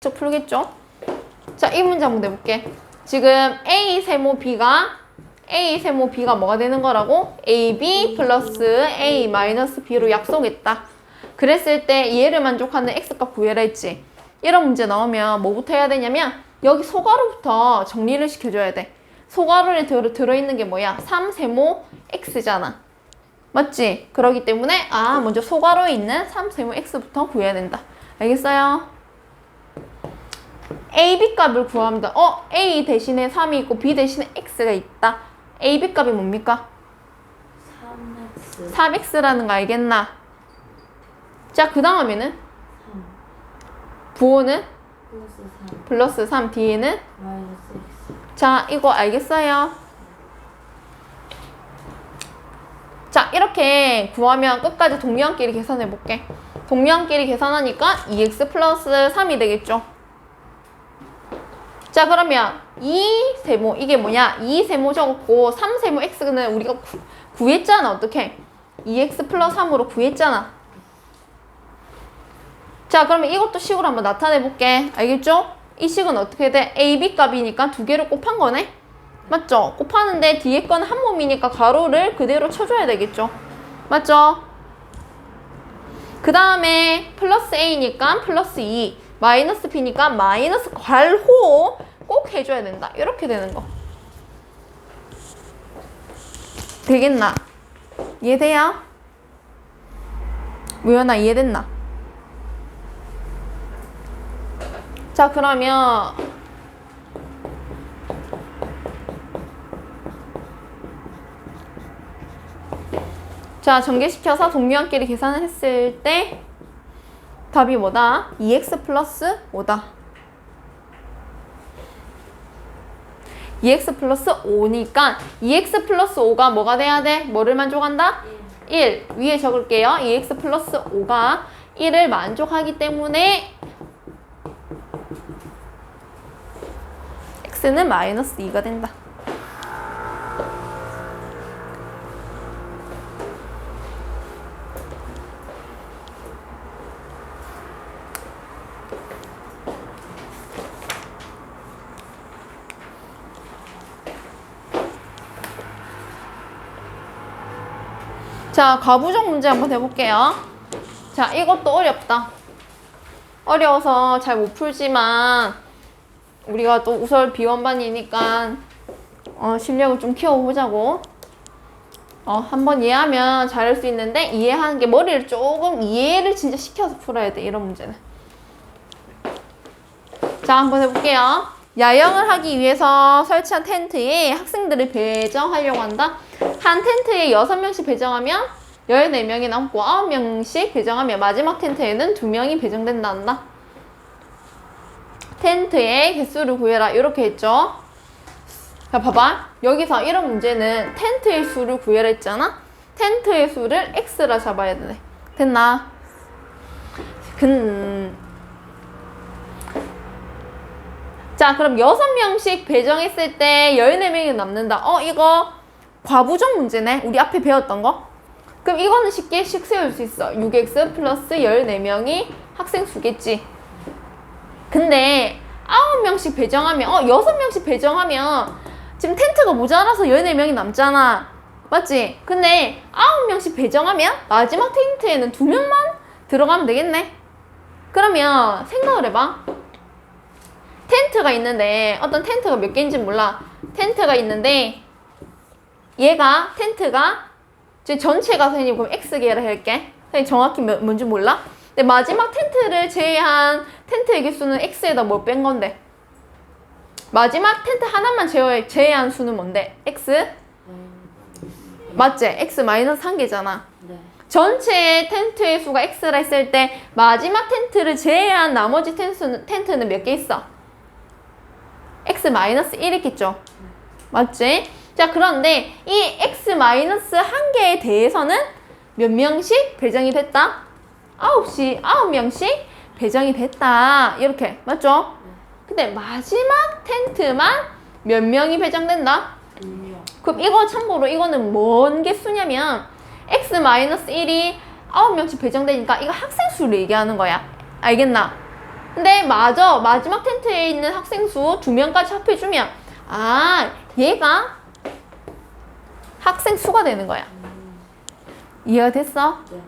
쭉 풀겠죠? 자, 이 문제 한번 내볼게. 지금 A 세모 B가 A 세모 B가 뭐가 되는 거라고? AB 플러스 A 마이너스 B로 약속했다. 그랬을 때 얘를 만족하는 X값 구해라 했지. 이런 문제 나오면 뭐부터 해야 되냐면 여기 소가루부터 정리를 시켜줘야 돼. 소가루에 들어, 들어있는 게 뭐야? 3세모 X잖아. 맞지? 그러기 때문에 아 먼저 소가루에 있는 3세모 X부터 구해야 된다. 알겠어요? A, B 값을 구합니다. 어, A 대신에 3이 있고 B 대신에 X가 있다. A, B 값이 뭡니까? 3x 3X라는 거 알겠나? 자, 그 다음에는 3 부호는 플러스 3 플러스 3, 뒤에는 마이너스 x 자, 이거 알겠어요? 자, 이렇게 구하면 끝까지 동료한끼리 계산해 볼게. 동료한끼리 계산하니까 2x 플러스 3이 되겠죠? 자, 그러면 2세모, 이게 뭐냐? 2세모 적었고 3 세모 x는 우리가 구, 구했잖아. 어떻게? 2x 플러스 3으로 구했잖아. 자, 그러면 이것도 식으로 한번 나타내 볼게. 알겠죠? 이 식은 어떻게 돼? a, b 값이니까 두 개를 곱한 거네? 맞죠? 곱하는데 뒤에 건 한 몸이니까 가로를 그대로 쳐줘야 되겠죠? 맞죠? 그 다음에 플러스 a니까 플러스 2, 마이너스 b니까 마이너스 괄호 꼭 해줘야 된다. 이렇게 되는 거. 되겠나? 이해돼요? 무연아 이해됐나? 자 그러면 자 전개시켜서 동료한끼리 계산을 했을 때 답이 뭐다? 2x 플러스 5다 2x 플러스 5니까 2x 플러스 5가 뭐가 돼야 돼? 뭐를 만족한다? 1 위에 적을게요 2x 플러스 5가 1을 만족하기 때문에 x는 마이너스 2가 된다. 자, 가부적 문제 한번 해볼게요. 자, 이것도 어렵다. 어려워서 잘 못 풀지만 우리가 또 우설 비원반이니까 어, 실력을 좀 키워보자고. 어, 한번 이해하면 잘할 수 있는데 이해하는 게 머리를 조금 이해를 진짜 시켜서 풀어야 돼 이런 문제는. 자, 한번 해볼게요. 야영을 하기 위해서 설치한 텐트에 학생들을 배정하려고 한다. 한 텐트에 6명씩 배정하면 14명이 남고 9명씩 배정하면 마지막 텐트에는 2명이 배정된다 한다. 텐트의 개수를 구해라. 이렇게 했죠. 자 봐봐. 여기서 이런 문제는 텐트의 수를 구해라 했잖아? 텐트의 수를 x라 잡아야 되네 됐나? 근... 자 그럼 6명씩 배정했을 때 14명이 남는다. 어 이거 과부정 문제네. 우리 앞에 배웠던 거? 그럼 이거는 쉽게 식 세울 수 있어. 6x 플러스 14명이 학생 수겠지. 근데 9명씩 배정하면 어 6명씩 배정하면 지금 텐트가 모자라서 14명이 남잖아. 맞지? 근데 9명씩 배정하면 마지막 텐트에는 2명만 들어가면 되겠네. 그러면 생각을 해봐 텐트가 있는데 어떤 텐트가 몇 개인지 몰라 텐트가 있는데 얘가 텐트가 제 전체가 선생님 그럼 X개라 할게 선생님 정확히 몇- 뭔지 몰라? 근데 마지막 텐트를 제외한 텐트의 개수는 X에다 뭐뺀 건데? 마지막 텐트 하나만 제외, 제외한 수는 뭔데? X? 맞지? X 마이너스 한 개잖아. 네 전체 텐트의 수가 X라 했을 때 마지막 텐트를 제외한 나머지 텐트는, 텐트는 몇 개 있어? X 마이너스 1 있겠죠? 맞지? 자, 그런데 이 X 마이너스 한 개에 대해서는 몇 명씩 배정이 됐다? 9시, 9명씩 배정이 됐다. 이렇게. 맞죠? 근데 마지막 텐트만 몇 명이 배정된다? 2명 그럼 이거 참고로 이거는 뭔 개수냐면 x-1이 9명씩 배정되니까 이거 학생 수를 얘기하는 거야. 알겠나? 근데 맞아 마지막 텐트에 있는 학생 수 두 명까지 합해주면 아 얘가 학생 수가 되는 거야. 이해가 됐어? 네.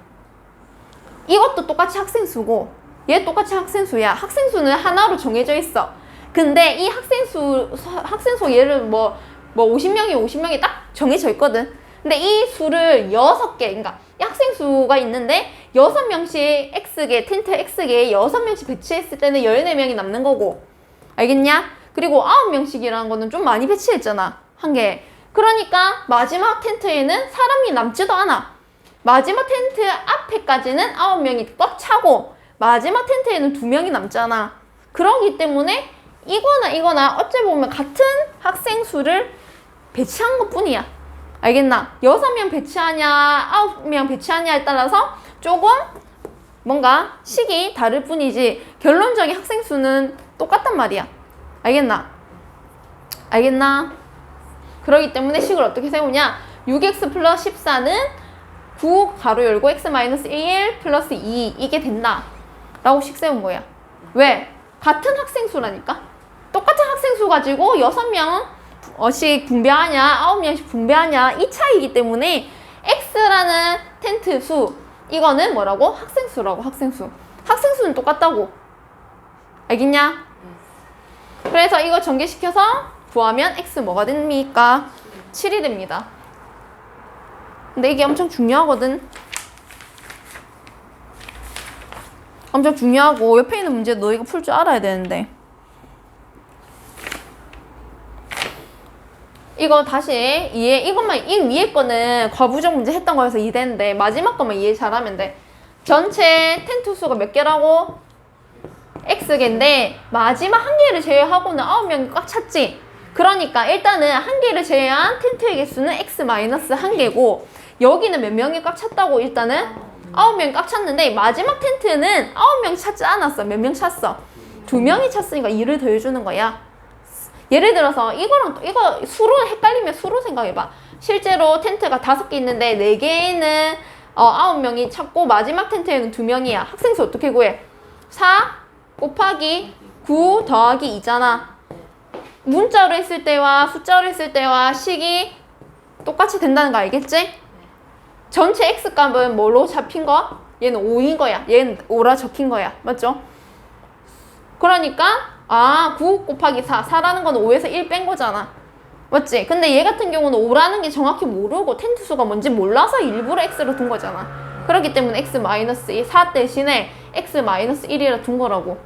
이것도 똑같이 학생 수고 얘 똑같이 학생 수야. 학생 수는 하나로 정해져 있어. 근데 이 학생 수 수- 학생 수 얘를 뭐뭐 50명이 50명이 딱 정해져 있거든. 근데 이 수를 여섯 개, 그러니까 이 학생 수가 있는데 여섯 명씩 X개 텐트 X개에 여섯 명씩 배치했을 때는 14명이 남는 거고. 알겠냐? 그리고 아홉 명씩이라는 거는 좀 많이 배치했잖아. 한 개. 그러니까 마지막 텐트에는 사람이 남지도 않아. 마지막 텐트 앞에까지는 아홉 명이 꽉 차고 마지막 텐트에는 두 명이 남잖아. 그러기 때문에 이거나 이거나 어찌 보면 같은 학생 수를 배치한 것 뿐이야. 알겠나? 여섯 명 배치하냐, 아홉 명 배치하냐에 따라서 조금 뭔가 식이 다를 뿐이지 결론적인 학생 수는 똑같단 말이야. 알겠나? 알겠나? 그러기 때문에 식을 어떻게 세우냐? 6x 플러스 14는 9 가로 열고 x 마이너스 1 플러스 2 이게 된다. 라고 식 세운 거야. 왜? 같은 학생 수라니까? 똑같은 학생 수 가지고 6명 어씩 분배하냐, 9명씩 분배하냐 이 차이기 때문에 x라는 텐트 수 이거는 뭐라고? 학생 수라고 학생 수. 학생 수는 똑같다고. 알겠냐? 그래서 이거 전개시켜서 구하면 x 뭐가 됩니까? 7이 됩니다. 근데 이게 엄청 중요하거든. 엄청 중요하고 옆에 있는 문제 너 이거 풀 줄 알아야 되는데. 이거 다시 이해 이것만 이 위에 거는 과부정 문제 했던 거여서 이해되는데 마지막 것만 이해 잘하면 돼. 전체 텐트 수가 몇 개라고? X개인데 마지막 한 개를 제외하고는 아홉 명이 꽉 찼지. 그러니까 일단은 한 개를 제외한 텐트의 개수는 X 마이너스 한 개고 여기는 몇 명이 꽉 찼다고 일단은 아홉 명이 꽉 찼는데 마지막 텐트는 아홉 명 찾지 않았어. 몇 명 찼어? 두 명이 찼으니까 2를 더해주는 거야. 예를 들어서 이거랑 또 이거 수로 헷갈리면 수로 생각해봐. 실제로 텐트가 다섯 개 있는데 네 개에는 어, 아홉 명이 찾고 마지막 텐트에는 두 명이야. 학생 수 어떻게 구해? 4 곱하기 9 더하기 2잖아. 문자로 했을 때와 숫자로 했을 때와 식이 똑같이 된다는 거 알겠지? 전체 x 값은 뭐로 잡힌 거? 얘는 5인 거야. 얘는 5라 적힌 거야. 맞죠? 그러니까 아, 9 곱하기 4. 4라는 건 5에서 1 뺀 거잖아. 맞지? 근데 얘 같은 경우는 5라는 게 정확히 모르고 텐트 수가 뭔지 몰라서 일부러 x로 둔 거잖아. 그렇기 때문에 x 마이너스 2, 4 대신에 x 마이너스 1이라 둔 거라고.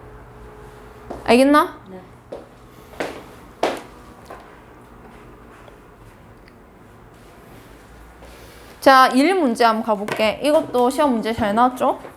알겠나? 네. 자, 1 문제 한번 가볼게. 이것도 시험 문제 잘 나왔죠?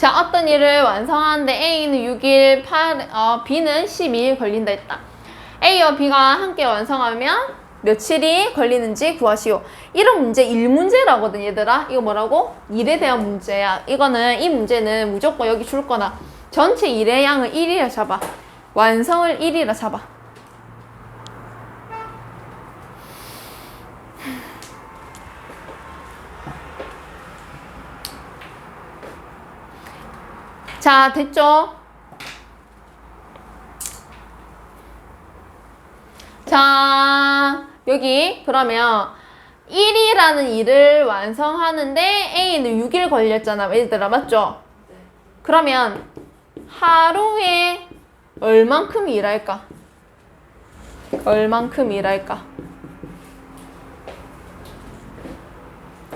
자, 어떤 일을 완성하는데 A는 6일, 8, 어, B는 12일 걸린다 했다. A와 B가 함께 완성하면 며칠이 걸리는지 구하시오. 이런 문제 1문제라거든, 얘들아. 이거 뭐라고? 일에 대한 문제야. 이거는, 이 문제는 무조건 여기 줄 거나. 전체 일의 양을 1이라 잡아. 완성을 1이라 잡아. 자, 됐죠? 자, 여기 그러면 1이라는 일을 완성하는데 A는 6일 걸렸잖아. 얘들아, 맞죠? 네. 그러면 하루에 얼만큼 일할까? 얼만큼 일할까?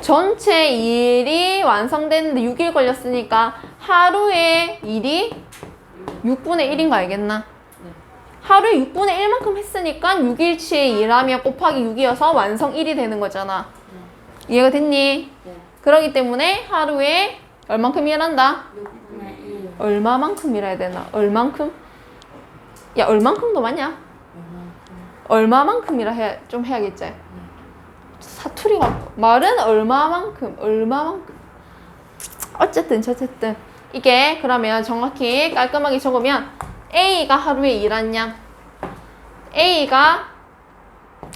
전체 일이 완성되는데 6일 걸렸으니까 하루에 일이 6분의 1인 거 알겠나? 네. 하루에 6분의 1만큼 했으니까 6일치의 일하면 곱하기 6이어서 완성 1이 되는 거잖아. 이해가 됐니? 네. 그러기 때문에 하루에 얼만큼 일한다? 6분의 1. 얼마만큼이라 해야 되나? 얼만큼? 야, 얼만큼도 맞냐? 얼만큼? 얼마만큼이라 해야 좀 해야겠지. 사투리 같고 말은 얼마만큼, 얼마만큼. 어쨌든 저쨌든 이게 그러면 정확히 깔끔하게 적으면 A가 하루에 일한 양, A가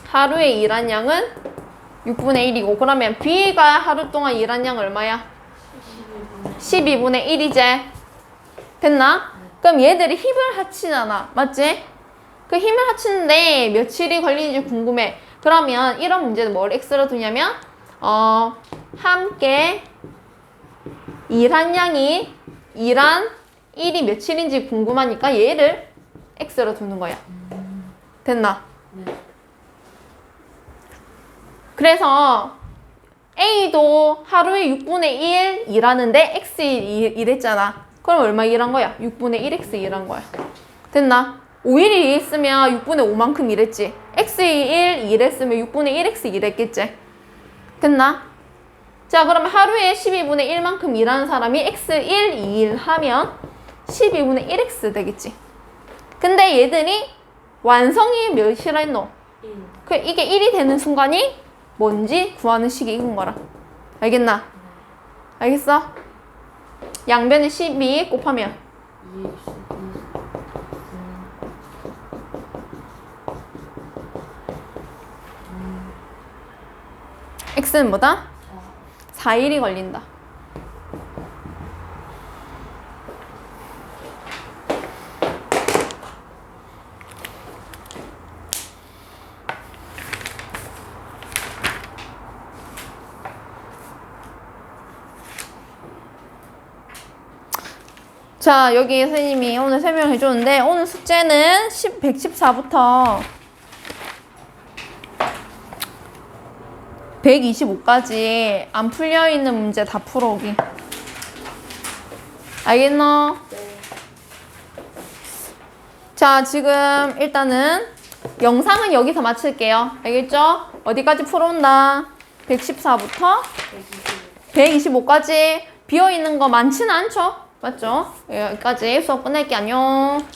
하루에 일한 양은 6분의 1이고 그러면 B가 하루 동안 일한 양 얼마야? 12분의 1이제 됐나? 그럼 얘들이 힘을 합치잖아 맞지? 그 힘을 합치는데 며칠이 걸리는지 궁금해 그러면 이런 문제는 뭘 x로 두냐면 어 함께 일한 양이 일한 일이 며칠인지 궁금하니까 얘를 x로 두는 거야 됐나? 네. 그래서 A도 하루에 6분의 1 일하는데 X 일, 일했잖아. 그럼 얼마 일한 거야? 6분의 1X 일한 거야. 됐나? 5일이 일했으면 6분의 5만큼 일했지. X 1 일했으면 6분의 1X 일했겠지. 됐나? 자, 그러면 하루에 12분의 1만큼 일하는 사람이 X 1 일하면 12분의 1X 되겠지. 근데 얘들이 완성이 몇이라 했노? 1. 그 이게 1이 되는 순간이 뭔지 구하는 식이 이건 거라. 알겠나? 알겠어? 양변에 12 곱하면 2, x는 뭐다? 4. 4일이 걸린다. 자, 여기 선생님이 오늘 설명해 줬는데, 오늘 숙제는 10, 114부터 125까지 안 풀려 있는 문제 다 풀어오기. 알겠노? 네. 자, 지금 일단은 영상은 여기서 마칠게요. 알겠죠? 어디까지 풀어온다? 114부터 120. 125까지 비어 있는 거 많지는 않죠? 맞죠? 여기까지 수업 끝낼게 안녕.